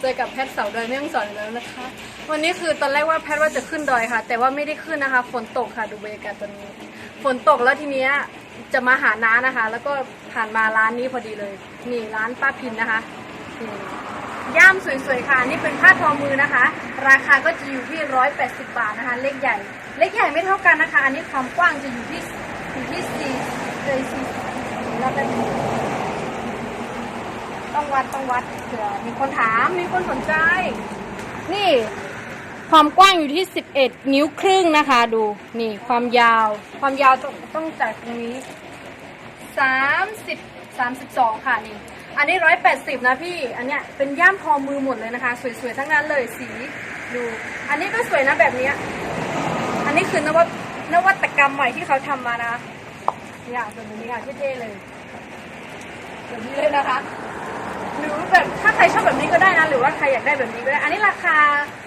เจอกับแพทเสาดอยแม่ฮ่องสอนแล้วนะคะ วันนี้คือตอนแรกว่าแพทว่าจะขึ้นดอยค่ะ แต่ว่าไม่ได้ขึ้นนะคะฝนตกค่ะดูบรรยากาศตอนนี้ฝนตกแล้วทีเนี้ยจะมาหาน้านะคะ แล้วก็ผ่านมาร้านนี้พอดีเลยนี่ร้านป้าพินนะคะนี่ย่ามสวยๆค่ะนี่เป็นผ้าทอมือนะคะ ราคาก็จะอยู่ที่ 180 บาทนะคะ เล็กใหญ่ เล็กใหญ่ไม่เท่ากันนะคะ อันนี้ความกว้างจะอยู่ที่อยู่ที่สี่เลยสี่แล้วก็ ต้องวัดต้องวัดเผื่อมีคนถามมีคนสนใจ นี่ ความกว้างอยู่ที่ 11 นิ้วครึ่งนะคะ ดู นี่ ความยาว ความยาวต้องต้องจากตรงนี้ 30 32 ค่ะนี่ อันนี้ 180 นะพี่ อันเนี้ยเป็นย่ามทอมือหมดเลยนะคะ สวยๆ ทั้งนั้นเลยสีดู อันนี้ก็สวยนะแบบเนี้ยอันนี้คือนวัตนวัตกรรมใหม่ที่เขาทำมานะเนี่ยแบบนี้ค่ะเท่ๆเลยแบบนี้เลยนะคะ หรือแบบถ้าใครชอบแบบนี้ก็ได้นะ หรือว่าใครอยากได้แบบนี้ก็ได้ อันนี้ราคา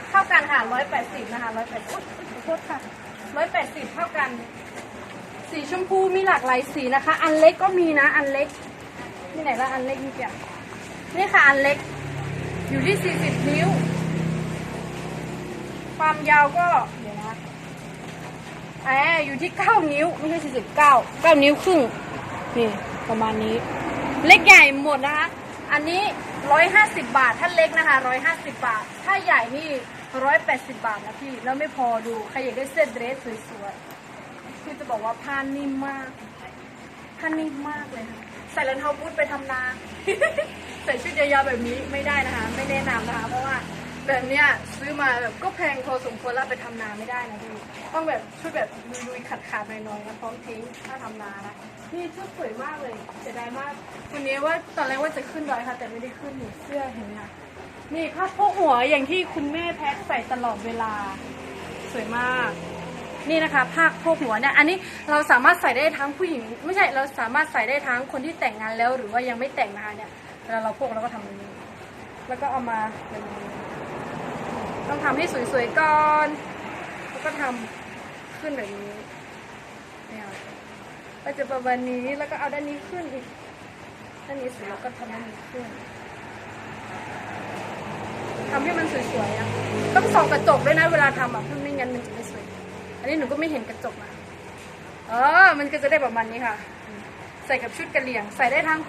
เท่ากันค่ะ180นะคะ180อุ๊ยขอโทษค่ะ180เท่ากัน สีชมพูมีหลากหลายสีนะคะ อันเล็กก็มีนะ อันเล็กที่ไหนละอันเล็กนี่จ้ะนี่ค่ะอันเล็ก อยู่ที่40นิ้ว ความยาวก็เดี๋ยวนะแอบอยู่ที่9นิ้วไม่ใช่49 9นิ้วครึ่งนี่ประมาณนี้ เล็กใหญ่หมดนะคะ อันนี้ 150 บาทถ้าเล็กนะคะ 150 บาท ถ้าใหญ่นี่ 180 บาทนะพี่ แล้วไม่พอดู ใครอยากได้เสื้อเดรสสวยๆ คือจะบอกว่าผ้านิ่มมาก ผ้านิ่มมากเลยค่ะใส่รองเท้าบูทไปทำนา ใส่ชุดยาวๆแบบนี้ไม่ได้นะคะ ไม่แนะนำนะคะ เพราะว่า แบบเนี้ยซื้อมาแบบก็แพงพอสมควรแล้วไปทำนาไม่ได้นะพี่ต้องแบบชุดแบบลุยๆขาดๆหน่อยๆนะพร้อมทิ้งถ้าทำนานะนี่ชุดสวยมากเลยเสียดายมากวันนี้ว่าตอนแรกว่าจะขึ้นดอยค่ะ แต่ไม่ได้ขึ้นหนูเสื้อเห็นไหมคะนี่ผ้าโพกหัวอย่างที่คุณแม่แพ็คใส่ตลอดเวลา สวยมาก นี่นะคะผ้าโพกหัวเนี่ยอันนี้เราสามารถใส่ได้ทั้งผู้หญิง ไม่ใช่เราสามารถใส่ได้ทั้งคนที่แต่งงานแล้วหรือว่ายังไม่แต่งนะคะเนี่ยเวลาเราพกเราก็ทำแบบนี้แล้วก็เอามาแบบนี้ ต้องทำให้สวยๆก่อนแล้วก็ทำขึ้นแบบนี้เนี่ยก็จะประมาณนี้แล้วก็เอาด้านนี้ขึ้นอีกด้านนี้เสร็จแล้วก็ทำด้านนี้ขึ้นทำให้มันสวยๆอะต้องส่องกระจกด้วยนะเวลาทำอะเพื่อไม่งั้นมันจะไม่สวย อันนี้หนูก็ไม่เห็นกระจกนะเออมันก็จะได้ประมาณนี้ค่ะ ใส่กับชุดกระเหลี่ยง ใส่ได้ทั้ง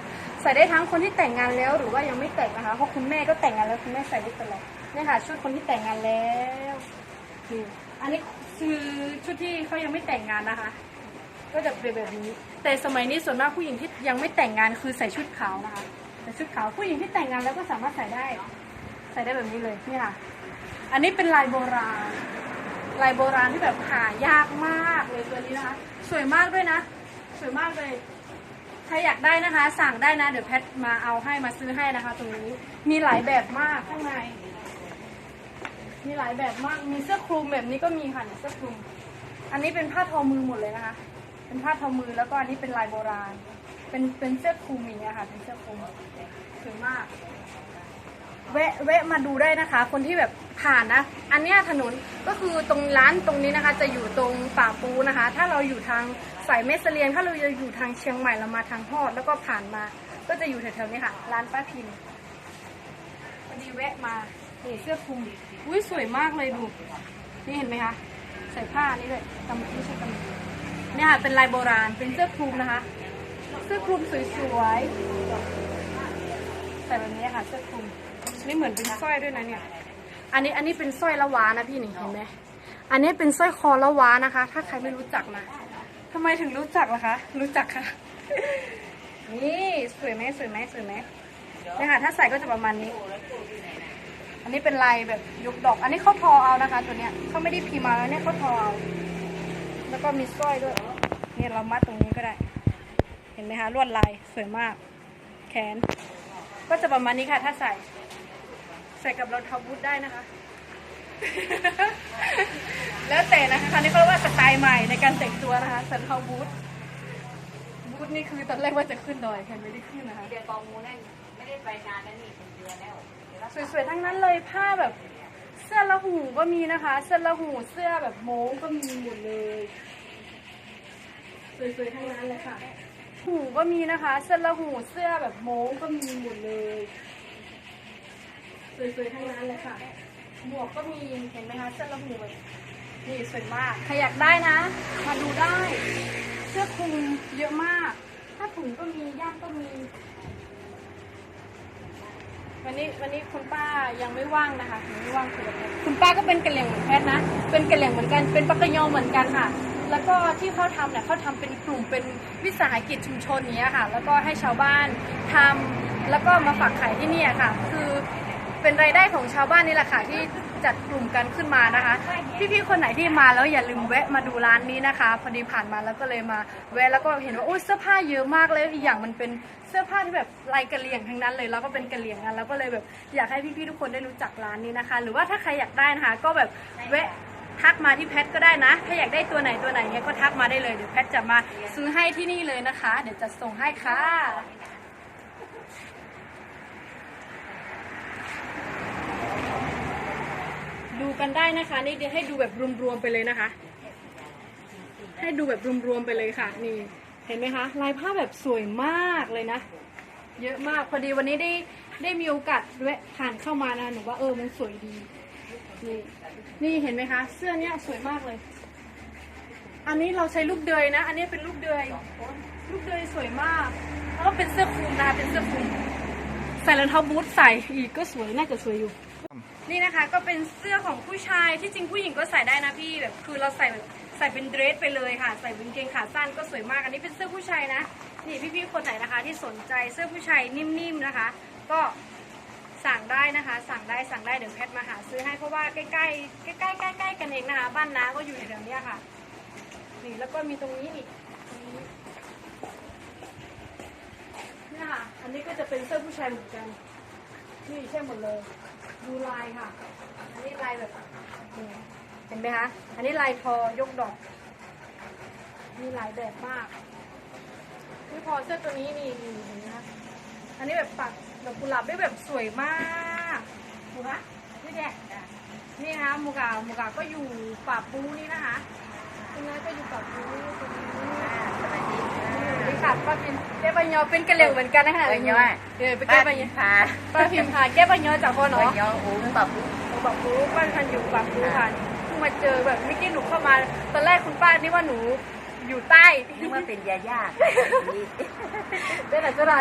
ใส่ได้ทั้งคนที่แต่งงานแล้วหรือว่ายังไม่แต่งนะคะเพราะคุณแม่ก็แต่งงานแล้วคุณแม่ใส่ได้ตลอด นี่ยค่ะชุดคนที่แต่งงานแล้วนี่อันนี้คือชุดที่เขายังไม่แต่งงานนะคะ ก็จะเป็นแบบนี้ แต่สมัยนี้ส่วนมากผู้หญิงที่ยังไม่แต่งงานคือใส่ชุดขาวนะคะใส่ชุดขาวผู้หญิงที่แต่งงานแล้วก็สามารถใส่ได้ ใส่ได้แบบนี้เลยนี่ค่ะ อันนี้เป็นลายโบราณลายโบราณที่แบบหายากมากเลยตัวนี้นะคะ สวยมากด้วยนะ สวยมากเลยใครอยากได้นะคะ สั่งได้นะ เดี๋ยวแพทมาเอาให้มาซื้อให้นะคะ ตรงนี้มีหลายแบบมากข้างใน มีหลายแบบมาก มีเสื้อคลุมแบบนี้ก็มีค่ะเนี่ยเสื้อคลุม อันนี้เป็นผ้าทอมือหมดเลยนะคะ เป็นผ้าทอมือแล้วก็อันนี้เป็นลายโบราณ เป็นเป็นเสื้อคลุมอย่างเงี้ยค่ะ เป็นเสื้อคลุมสวยมากแวะแวะมาดูได้นะคะ คนที่แบบผ่านนะ อันเนี้ยถนนก็คือตรงร้านตรงนี้นะคะ จะอยู่ตรงป่าปูนะคะ ถ้าเราอยู่ทางสายเมสเสเลียนถ้าเราจะอยู่ทางเชียงใหม่เรามาทางฮอด แล้วก็ผ่านมา ก็จะอยู่แถวๆนี้ค่ะ ร้านป้าพินพอดีแวะมาเสื้อคลุม อุ้ยสวยมากเลยดู นี่เห็นไหมคะ ใส่ผ้านี่เลยกำไม่ใช่กำเนี่ยค่ะเป็นลายโบราณ เป็นเสื้อคลุมนะคะ เสื้อคลุมสวยๆ ใส่แบบนี้ค่ะ เสื้อคลุม นี่เหมือนเป็นสร้อยด้วยนะเนี่ย อันนี้อันนี้เป็นสร้อยละวานะพี่นี่เห็นไหมอันนี้เป็นสร้อยคอละวานะคะ ถ้าใครไม่รู้จักนะทำไมถึงรู้จักล่ะคะ รู้จักค่ะ นี่สวยไหมสวยไหมสวยไหมเนี่ยค่ะ ถ้าใส่ก็จะประมาณนี้ อันนี้เป็นลายแบบยกดอก อันนี้เขาทอเอานะคะ ตัวเนี้ยเขาไม่ได้พิมพ์มาแล้วเนี่ยเขาทอเอา แล้วก็มีสร้อยด้วยเนี่ยเรามัดตรงนี้ก็ได้ เห็นไหมคะลวดลายสวยมาก แขน ก็จะประมาณนี้ค่ะ ถ้าใส่ ใส่กับรองเท้าบูทได้นะคะ แล้วแต่นะคะคราวนี้เขาเรียกว่าสไตล์ใหม่ในการแต่งตัวนะคะส่รองเท้าบูทบูทนี่คือตอนแรกว่าจะขึ้นดอยแค่ไม่ได้ขึ้นนะคะเดือนกองมูนั่นไม่ได้ไปนานแล้วนี่เป็นเดือนแล้ว สวยๆทั้งนั้นเลยผ้าแบบเสื้อละหูก็มีนะคะ เสื้อละหูเสื้อแบบโม้งก็มีหมดเลยสวยๆทั้งนั้นเลยค่ะ หูก็มีนะคะ เสื้อละหูเสื้อแบบโม้งก็มีหมดเลยสวยๆทั้งนั้นเลยค่ะหมวกก็มีเห็นไหมคะเสื้อละหมวยนี่สวยมากใครอยากได้นะ มาดูได้ เสื้อคลุมเยอะมาก ถ้าถุงก็มีย่ามก็มี วันนี้วันนี้คุณป้ายังไม่ว่างนะคะยังไม่ว่างคือคุณป้าก็เป็นกะเหรี่ยงเหมือนแพทย์นะ เป็นกะเหรี่ยงเหมือนกัน เป็นปักกยอเหมือนกันค่ะ แล้วก็ที่เขาทำเนี่ยเขาทำเป็นกลุ่มเป็นวิสาหกิจชุมชนเนี้ยค่ะ แล้วก็ให้ชาวบ้านทำแล้วก็มาฝากขายที่เนี่ยค่ะ คือ เป็นรายได้ของชาวบ้านนี่แหละค่ะที่จัดกลุ่มกันขึ้นมานะคะ พี่ๆคนไหนที่มาแล้วอย่าลืมแวะมาดูร้านนี้นะคะ พอดีผ่านมาแล้วก็เลยมาแวะแล้วก็เห็นว่าโอ้ยเสื้อผ้าเยอะมากเลยอีกอย่างมันเป็นเสื้อผ้าที่แบบลายกระเหลี่ยงทั้งนั้นเลยแล้วก็เป็นกระเหลี่ยงกันแล้วก็เลยแบบอยากให้พี่ๆทุกคนได้รู้จักร้านนี้นะคะ หรือว่าถ้าใครอยากได้นะคะ ก็แบบแวะทักมาที่แพทก็ได้นะ ถ้าอยากได้ตัวไหนตัวไหนเนี้ยก็ทักมาได้เลยเดี๋ยวแพทจะมาซื้อให้ที่นี่เลยนะคะ เดี๋ยวจะส่งให้ค่ะ กันได้นะคะ นี่เดี๋ยวให้ดูแบบรวมๆไปเลยนะคะ ให้ดูแบบรวมๆไปเลยค่ะ นี่เห็นไหมคะลายผ้าแบบสวยมากเลยนะ เยอะมากพอดีวันนี้ได้ได้มีโอกาสแวะผ่านเข้ามานะหนูว่าเออมันสวยดี นี่นี่เห็นไหมคะ เสื้อเนี้ยสวยมากเลย อันนี้เราใช้ลูกเดือยนะ อันนี้เป็นลูกเดือยลูกเดือยสวยมากแล้วก็เป็นเสื้อคลุมนะคะเป็นเสื้อคลุมใส่รองเท้าบูทใส่อีกก็สวยน่าจะสวยอยู่ นี่นะคะก็เป็นเสื้อของผู้ชายที่จริงผู้หญิงก็ใส่ได้นะพี่แบบคือเราใส่ใส่เป็นเดรสไปเลยค่ะ ใส่เป็นกางเกงขาสั้นก็สวยมากอันนี้เป็นเสื้อผู้ชายนะนี่พี่ๆคนไหนนะคะ ที่สนใจเสื้อผู้ชายนิ่มๆนะคะ ก็สั่งได้นะคะ สั่งได้สั่งได้เดี๋ยวแพทมาหาซื้อให้เพราะว่าใกล้ๆใกล้ๆใกล้ๆกันเองนะคะบ้านน้าก็อยู่แถวๆเนี้ยค่ะนี่แล้วก็มีตรงนี้อีกตรงนี้เนี่ยค่ะอันนี้ก็จะเป็นเสื้อผู้ชายเหมือนกัน นี่ใช่หมดเลย ดูลายค่ะ อันนี้ลายแบบนี่เห็นไหมคะ อันนี้ลายทอยกดอก มีหลายแบบมากนี่พอเสื้อตัวนี้นี่นี่เห็นไหมคะ อันนี้แบบปักดอกกุหลาบได้แบบสวยมากดูคะนี่แดกนี่นะคะหมูกาหมูกาก็อยู่ป่าปูนี่นะคะคุณนายก็อยู่ป่าปูตรงนี้ ค่ะป้าพิมแก้ปัญญาเป็นกระเหลี่ยงเหมือนกันนะคะปัญญาเออเป็นแก้ปัญญาพาป้าพิมพาแก้ปัญญาจากพ่อปัเนาะญญาอุ้มแบบผมบอกรู้ป้าพันอยู่ปากรู้ค่ะเพิ่งมาเจอแบบเมื่อกี้หนูเข้ามา ตอนแรกคุณป้านี่ว่าหนู อยู่ใต้นึกว่าเป็นยาย่าเป็นอะไรจะไร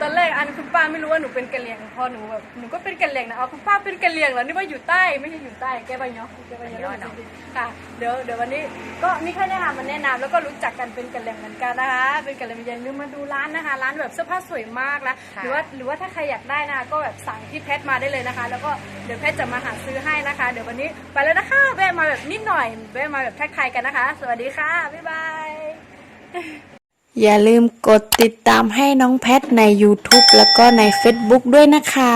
ตอนแรกอันคุณป้าไม่รู้ว่าหนูเป็นกะเหรี่ยงพอหนูแบบหนูก็เป็นกะเหรี่ยงนะเอาคุณป้าเป็นกะเหรี่ยงเหรอนี่ว่าอยู่ใต้ไม่ใช่อยู่ใต้แก้ใบเนาะแก้ใบเนาะค่ะเดี๋ยวเดี๋ยววันนี้ก็มีแค่นี้ค่ะมันแนะนำแล้วก็รู้จักกันเป็นกะเหรี่ยงเหมือนกันนะคะเป็นกะเหรี่ยงอย่าลืมมาดูร้านนะคะ ร้านแบบเสื้อผ้าสวยมากนะหรือว่าหรือว่าถ้าใครอยากได้นะคะก็แบบสั่งที่แพทมาได้เลยนะคะ แล้วก็เดี๋ยวแพทจะมาหาซื้อให้นะคะ เดี๋ยววันนี้ไปแล้วนะคะแวะมาแบบนิดหน่อยแวะมาแบบทักทายกันนะคะ สวัสดีค่ะ บ๊ายบาย อย่าลืมกดติดตามให้น้องแพทใน YouTube แล้วก็ใน Facebook ด้วยนะคะ